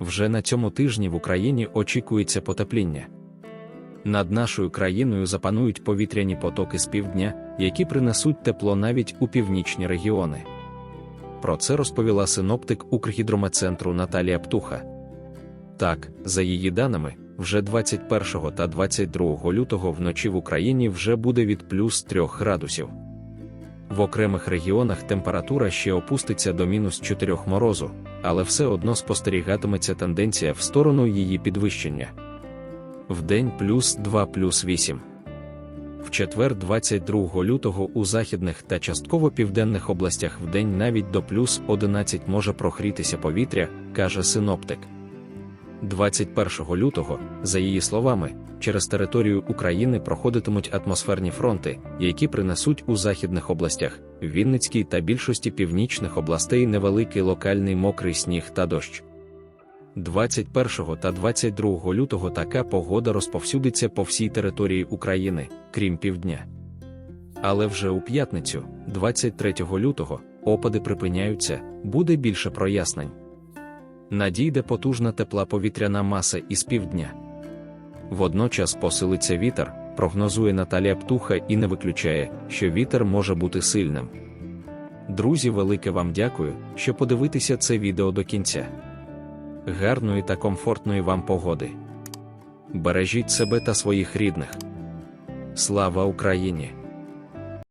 Вже на цьому тижні в Україні очікується потепління. Над нашою країною запанують повітряні потоки з півдня, які принесуть тепло навіть у північні регіони. Про це розповіла синоптик Укргідрометцентру Наталія Птуха. Так, за її даними, вже 21 та 22 лютого вночі в Україні вже буде від плюс 3 градусів. В окремих регіонах температура ще опуститься до мінус 4 морозу, але все одно спостерігатиметься тенденція в сторону її підвищення. В день плюс 2 плюс 8. В четвер 22 лютого у західних та частково південних областях вдень навіть до плюс 11 може прохрітися повітря, каже синоптик. 21 лютого, за її словами, через територію України проходитимуть атмосферні фронти, які принесуть у західних областях, Вінницькій та більшості північних областей невеликий локальний мокрий сніг та дощ. 21 та 22 лютого така погода розповсюдиться по всій території України, крім півдня. Але вже у п'ятницю, 23 лютого, опади припиняються, буде більше прояснень. Надійде потужна тепла повітряна маса із півдня. Водночас посилиться вітер, прогнозує Наталія Птуха і не виключає, що вітер може бути сильним. Друзі, велике вам дякую, що подивитеся це відео до кінця. Гарної та комфортної вам погоди. Бережіть себе та своїх рідних. Слава Україні!